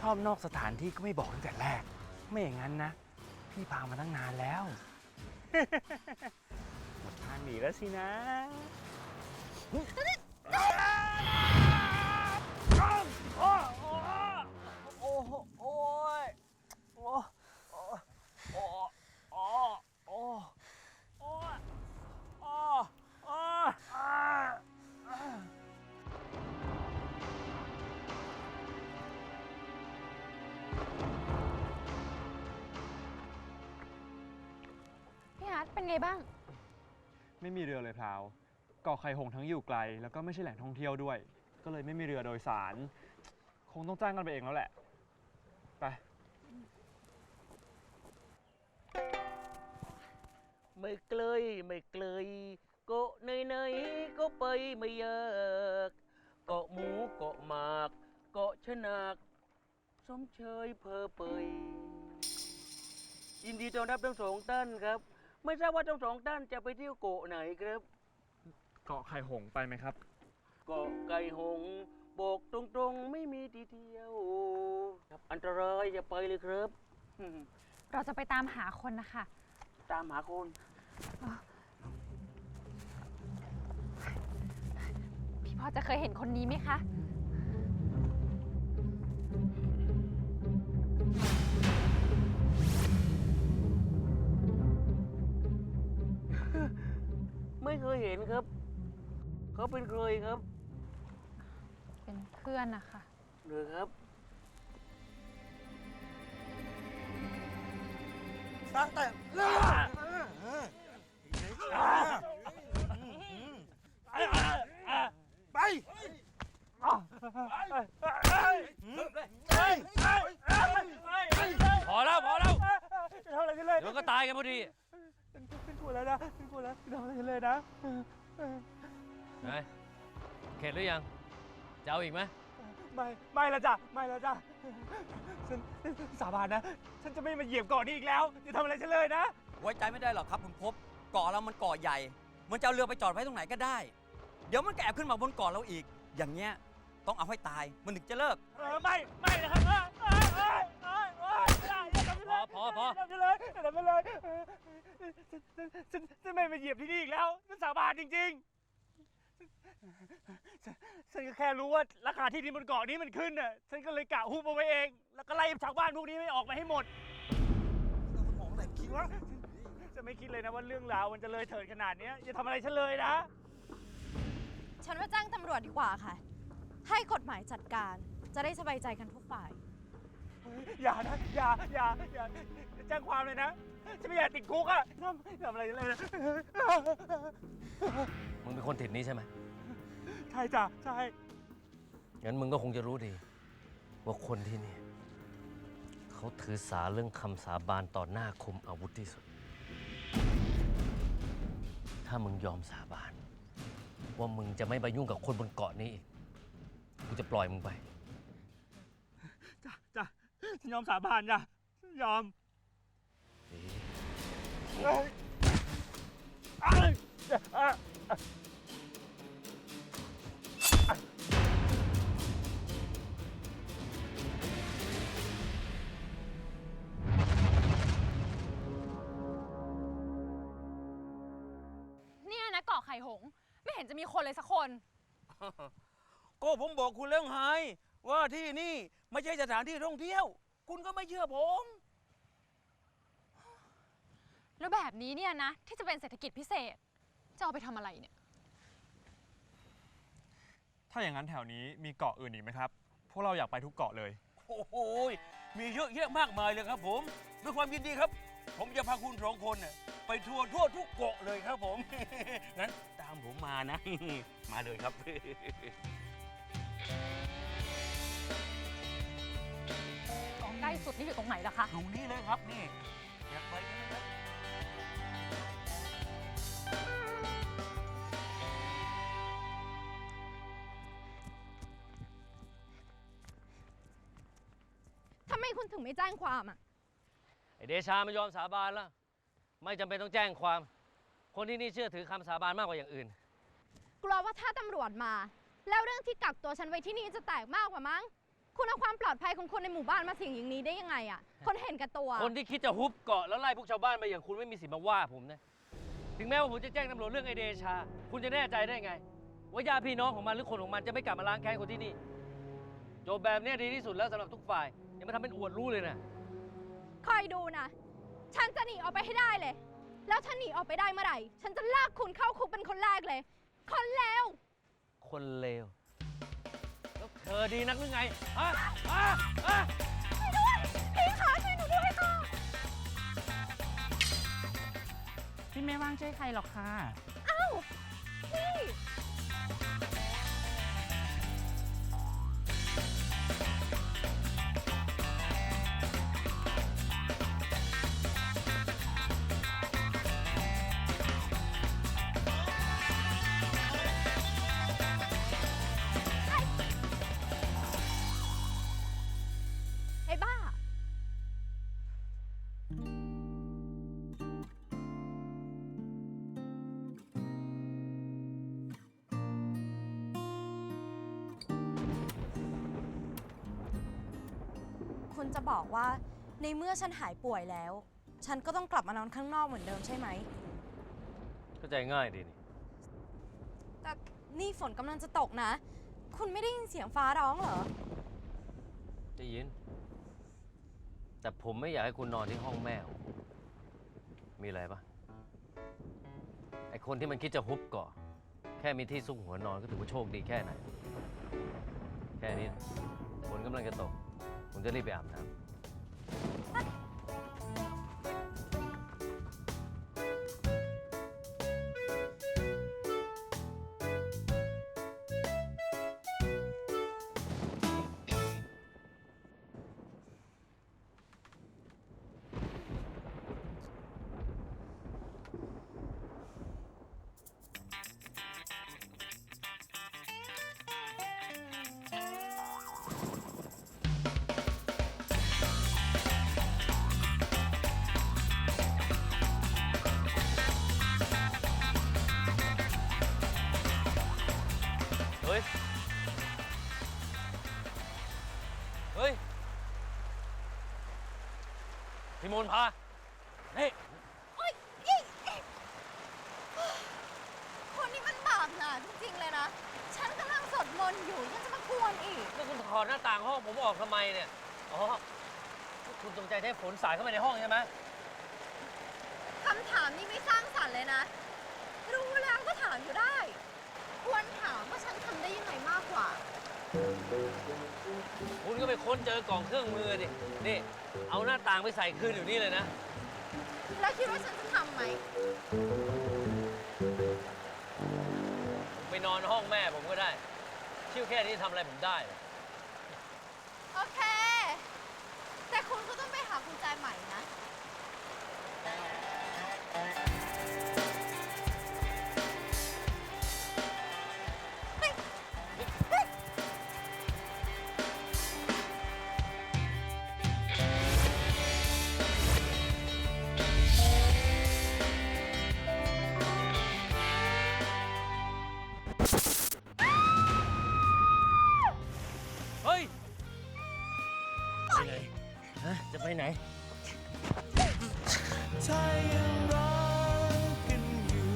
ชอบนอกสถานที่ก็ไม่บอกตั้งแต่แรก ไม่อย่างนั้นนะ พี่พามาตั้งนานแล้ว หมดทางหนีแล้วสินะโอ้โหโอ้ ไงบ้าง ไม่มีเรือเลยพราวเกาะไข่หงทั้งอยู่ไกล แล้วก็ไม่ใช่แหล่งท่องเที่ยวด้วย ก็เลยไม่มีเรือโดยสาร คงต้องจ้างกันไปเองแล้วแหละ ไป ไม่เกลยไม่เกลยเกาะไหนไหนๆก็ไปไม่ยากเกาะหมูเกาะหมาก เกาะชะนากสมเชยเพอเปยยินดีต้อนรับทั้งสองท่านครับ ไม่ทราบว่าทั้งสองท่านจะไปเที่ยวเกาะไหนครับเกาะไข่หงไปไหมครับ เกาะไก่หงส์บอกตรงๆไม่มีที่เที่ยวครับอันตรายอย่าไปเลยครับเราจะไปตามหาคนนะคะตามหาคนพี่พอจะเคยเห็นคนนี้ไหมคะ ไม่เคยเห็นครับ เขาเป็นใครครับเป็นเพื่อนนะคะหรือครับ ตั้งแต่ไป พอแล้วพอแล้ว ทำอะไรกันเลย เดี๋ยวก็ตายกันพอดี เป็นคนแล้วนะเป็นคนแล้วทำอะ ไรกันเลยนะไหนเข็ดหรือยัง จะเอาอีกไหมไม่ไม่ละจ้ะไม่ละจ้ะฉันสาบานนะ ฉันจะไม่มาเหยียบเกาะนี้อีกแล้วอย่าทำอะไรฉันเลยนะไว้ใจไม่ได้หรอกครับคุณพบเกาะเรามันเกาะใหญ่ มันจะเอาเรือไปจอดไว้ตรงไหนก็ได้ เดี๋ยวมันก็แอบขึ้นมาบนเกาะเราอีก อย่างเงี้ยต้องเอาให้ตายมันถึงจะเลิก เออไม่ไม่นะครับเออเออเออเออเอออย่าอย่าทำฉันพเลอยพอพออย่าทำฉันเลยอย่าทำฉันเลยเออฉันฉันฉัน ไม่มาเหยียบที่นี่อีกแล้วฉันสาบานจริงๆฉันฉันก็แค่รู้ว่าราคาที่ดินบนเกาะนี้มันขึ้นน่ะฉันก็เลยกะฮุบเอาไว้เอง แล้วก็ไล่ชาวบ้านพวกนี้ไม่ออกมาให้หมดคิดว่าจะไม่คิดเลยนะว่าเรื่องราวมันจะเลยเถิดขนาดเนี้ยอย่าทำอะไรฉันเลยนะ ฉันว่าแจ้งตำรวจดีกว่าค่ะ ให้กฎหมายจัดการจะได้สบายใจกันทุกฝ่าย อย่านะอย่าอย่าอย่า แจ้งความเลยนะฉันไม่อยากติดคุกอะทำทำอะไรเลยนะมึงเป็นคนถิ่นนี้ใช่ไหมใช่จ้ะใช่งั้นมึงก็คงจะรู้ดี ว่าคนที่นี่ เขาถือสาเรื่องคำสาบานต่อหน้าคมอาวุธที่สุด ถ้ามึงยอมสาบาน ว่ามึงจะไม่ไปยุ่งกับคนบนเกาะนี้อีกกูจะปล่อยมึงไป จ้ะจ้ะฉันยอมสาบานจ้ะฉันยอม เนี่ยนะเกาะไข่หง ไม่เห็นจะมีคนเลยสักคน ก็ผมบอกคุณแล้วไงว่าที่นี่ไม่ใช่สถานที่ท่องเที่ยว คุณก็ไม่เชื่อผม แล้วแบบนี้เนี่ยนะ ที่จะเป็นเศรษฐกิจพิเศษ จะเอาไปทำอะไรเนี่ย ถ้าอย่างนั้นแถวนี้มีเกาะอื่นอีกไหมครับ พวกเราอยากไปทุกเกาะเลย โอ้โหยมีเยอะแยะมากมายเลยครับผม ด้วยความยินดีครับ ผมจะพาคุณสองคนน่ะไปทัวร์ทั่วทุกเกาะเลยครับผม งั้นตามผมมานะ มาเลยครับ เกาะใกล้สุดนี่อยู่ตรงไหนล่ะคะ ตรงนี้เลยครับนี่อยากไปกันไหม ครับทำไมคุณถึงไม่แจ้งความอะ ไอเดชาไม่ยอมสาบานแล้ว ไม่จำเป็นต้องแจ้งความ คนที่นี่เชื่อถือคำสาบานมากกว่าอย่างอื่น กลัวว่าถ้าตำรวจมา แล้วเรื่องที่กักตัวฉันไว้ที่นี่จะแตกมากกว่ามั้ง คุณเอาความปลอดภัยของคนในหมู่บ้านมาเสี่ยงอย่างนี้ได้ยังไงอะคนเห็นแกับตัว คนที่คิดจะฮุบเกาะแล้วไล่พวกชาวบ้านไปอย่างคุณไม่มีสิทธิ์มาว่าผมนะ ถึงแม้ว่าผมจะแจ้งตำรวจเรื่องไอเดชา คุณจะแน่ใจได้ไง ว่าญาติพี่น้องของมันหรือคนของมันจะไม่กลับมาล้างแค้นคนที่นี่ จบแบบเนี้ยดีที่สุดแล้วสำหรับทุกฝ่าย อย่ามาทำเป็นอวดรู้เลยนะ คอยดูนะ ฉันจะหนีออกไปให้ได้เลย แล้วฉันหนีออกไปได้เมื่อไหร่ ฉันจะลากคุณเข้าคุกเป็นคนแรกเลย คนแล้วคนเลว แล้วเธอดีนักหรือไงฮะฮะฮะพี่คะช่วยหนูด้วยค่ะ พี่ไม่ว่างช่วยใครหรอกค่ะ อ้าว พี่ คุณจะบอกว่า ในเมื่อฉันหายป่วยแล้ว ฉันก็ต้องกลับมานอนข้างนอกเหมือนเดิมใช่ไหมเข้าใจง่ายดีนี่ แต่นี่ฝนกำลังจะตกนะ คุณไม่ได้ยินเสียงฟ้าร้องเหรอ ได้ยิน แต่ผมไม่อยากให้คุณนอนที่ห้องแม่ของผมมีอะไรปะไอคนที่มันคิดจะฮุบเกาะแค่มีที่ซุกหัวนอนก็ถือว่าโชคดีแค่ไหน แค่นี้นะฝนกำลังจะตก ผม ฮ้ย เฮ้ย พี่มนพานี่คนนี้มันบาปหนาจริงๆเลยนะ ฉันกำลังสวดมนต์อยู่ยังจะมากวนอีก แล้วคุณถอดหน้าต่างห้องผมออกทำไมเนี่ย อ๋อ คุณจงใจให้ฝนสาดเข้ามาในห้องใช่ไหมคำถามนี้ไม่สร้างสรรค์เลยนะ รู้แล้วก็ถามอยู่ได้ ควรถามว่าฉัน คุณก็ไปค้นเจอกล่องเครื่องมือดิ นี่ เอาหน้าต่างไปใส่คืนอยู่นี่เลยนะ แล้วคิดว่าฉันจะทำไหม ไปนอนห้องแม่ผมก็ได้ ชิ่วแค่นี้ทำอะไรผมได้เหรอ ไปไหน ถ้ายังรักกันอยู่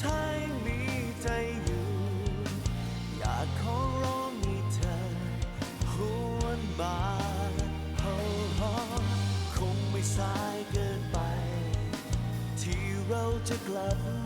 ถ้ายังมีใจอยู่ อยากขอร้องให้เธอหวนมาโอ้โหคงไม่สายเกินไป ที่เราจะกลับ